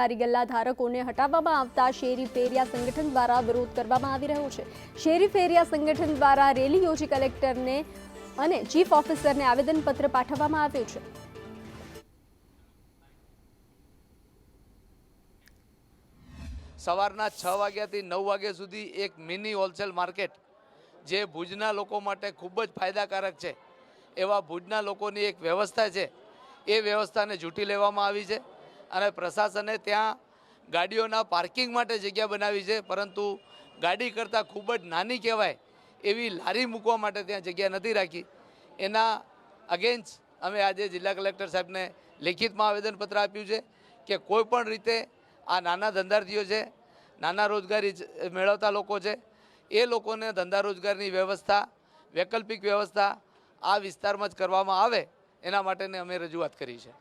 લારી ગલ્લા ધારકોને હટાવવામાં આવતા શેરી ફેરિયા સંગઠન દ્વારા વિરોધ કરવામાં આવી રહ્યો છે. શેરી ફેરિયા સંગઠન દ્વારા રેલી યોજી કલેક્ટરને અને ચીફ ઓફિસરને આવેદનપત્ર પાઠવવામાં આવ્યું છે. સવારના છ વાગ્યાથી નવ વાગ્યા સુધી એક મિની હોલસેલ માર્કેટ જે ભુજના લોકો માટે ખૂબ જ ફાયદાકારક છે. એવા ભુજના લોકોની એક વ્યવસ્થા છે. એ વ્યવસ્થાને ઝૂંટી લેવામાં આવી છે. અને પ્રશાસને ત્યાં ગાડીઓના પાર્કિંગ માટે જગ્યા બનાવી છે, પરંતુ ગાડી કરતાં ખૂબ જ નાની કહેવાય એવી લારી મૂકવા માટે ત્યાં જગ્યા નથી રાખી. એના અગેન્સ્ટ અમે આજે જિલ્લા કલેક્ટર સાહેબને લેખિતમાં આવેદનપત્ર આપ્યું છે કે કોઈ પણ રીતે આ નાના ધંધાર્થીઓ છે, નાના રોજગારી મેળવતા લોકો છે, એ લોકોને ધંધા રોજગારની વ્યવસ્થા, વૈકલ્પિક વ્યવસ્થા આ વિસ્તારમાં જ કરવામાં આવે, એના માટેની અમે રજૂઆત કરી છે.